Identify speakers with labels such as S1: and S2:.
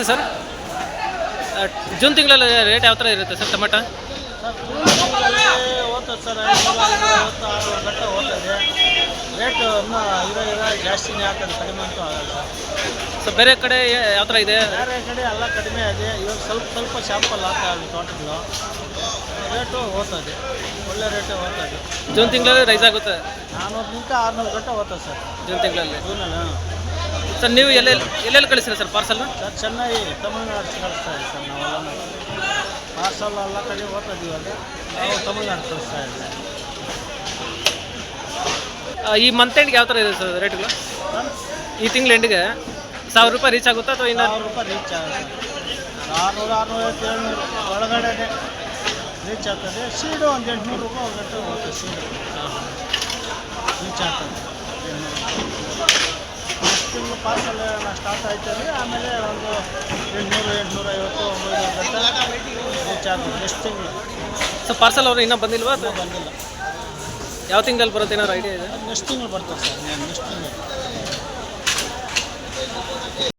S1: ನಮಸ್ತೆ sir. June ತಿಂಗಳಲ್ಲಿ rate ಯಾವ ಥರ ಇರುತ್ತೆ ಸರ್ ಟೊಮೆಟೊ?
S2: ಓದ್ತದೆ ಸರ್ ಐನೂರ ಐವತ್ತು ಆರುನೂರು ಗಂಟೆ ಓದ್ತದೆ ರೇಟು ಇನ್ನೂ ಇರೋ ಇರೋ ಜಾಸ್ತಿನೇ ಆಗ್ತದೆ ಕಡಿಮೆ ಅಂತೂ ಆಗಲ್ಲ ಸರ್
S1: ಸೊ ಬೇರೆ ಕಡೆ ಯಾವ ಥರ ಇದೆ?
S2: ಬೇರೆ ಕಡೆ ಎಲ್ಲ ಕಡಿಮೆ ಇದೆ ಇವಾಗ ಸ್ವಲ್ಪ ಸ್ವಲ್ಪ ಶಾಂಪಲ್ ಇದೆ ತೋಟಗಳು ರೇಟು ಓದ್ತದೆ ಒಳ್ಳೆ ರೇಟೇ ಓದ್ತದೆ
S1: ಜೂನ್ ತಿಂಗಳಲ್ಲಿ ರೈಸ್ ಆಗುತ್ತೆ?
S2: ನಾನ್ನೂರನಿಂದ ಆರುನೂರು ಗಂಟೆ ಓದ್ತದೆ ಸರ್.
S1: ಜೂನ್ ತಿಂಗಳಲ್ಲಿ?
S2: ಜೂನಲ್ಲಿ
S1: ಸರ್ ನೀವು ಎಲ್ಲೆಲ್ಲಿ ಎಲ್ಲೆಲ್ಲಿ ಕಳಿಸ್ತೀರಾ ಸರ್ ಪಾರ್ಸಲ್ನ
S2: ಸರ್ ಚೆನ್ನೈ ತಮಿಳ್ನಾಡು ಕಳಿಸ್ತಾ ಇದ್ದೀವಿ ಸರ್ ನಾವೆಲ್ಲ ಪಾರ್ಸಲ್ ಎಲ್ಲ ಕಡೆ ಹೋಗ್ತಾ ಇವಾಗ ನಾವು ತಮಿಳ್ನಾಡು ಕಳಿಸ್ತಾ ಇದ್ದೀವಿ.
S1: ಆ, ಈ ಮಂತ್ ಎಂಡ್ಗೆ ಯಾವ ಥರ ಇದೆ ಸರ್ ರೇಟ್ಗಳು ಈ ತಿಂಗಳ ಎಂಡ್ಗೆ ಸಾವಿರ ರೂಪಾಯಿ ರೀಚ್ ಆಗುತ್ತಾ ಅಥವಾ ಇನ್ನು
S2: ಸಾವಿರ ರೂಪಾಯಿ ರೀಚ್ ಆಗುತ್ತೆ. ಆರುನೂರು ಆರುನೂರೈವತ್ತು ಏಳ್ನೂರು ಒಳಗಡೆ ರೀಚ್ ಆಗ್ತದೆ. ಸೀಡು ಒಂದು ಎಂಟುನೂರು ರೂಪಾಯಿ ಒಂದು ಹೋಗುತ್ತೆ ಸೀಡು ರೀಚ್ ಆಗ್ತದೆ. ಪಾರ್ಸಲ್ ಸ್ಟಾರ್ಟ್ ಆಯ್ತದೆ ಆಮೇಲೆ ಒಂದು ಎಂಟುನೂರು ಎಂಟುನೂರೈವತ್ತು ಒಂಬೈನೂರು ಗಂಟೆ ರೀಚ್ ಆಗ್ತದೆ ನೆಕ್ಸ್ಟ್ ತಿಂಗಳು?
S1: ಸೊ ಪಾರ್ಸಲ್ ಅವರು ಇನ್ನೂ ಬಂದಿಲ್ವಾ ಅಥವಾ?
S2: ಬಂದಿಲ್ಲ.
S1: ಯಾವ ತಿಂಗಳಲ್ಲಿ ಬರುತ್ತೆ ಏನಾದ್ರು ಐಡಿಯಾ ಇದೆ?
S2: ನೆಕ್ಸ್ಟ್ ತಿಂಗಳು ಬರ್ತದೆ ಸರ್ ನೆಕ್ಸ್ಟ್ ತಿಂಗಳು.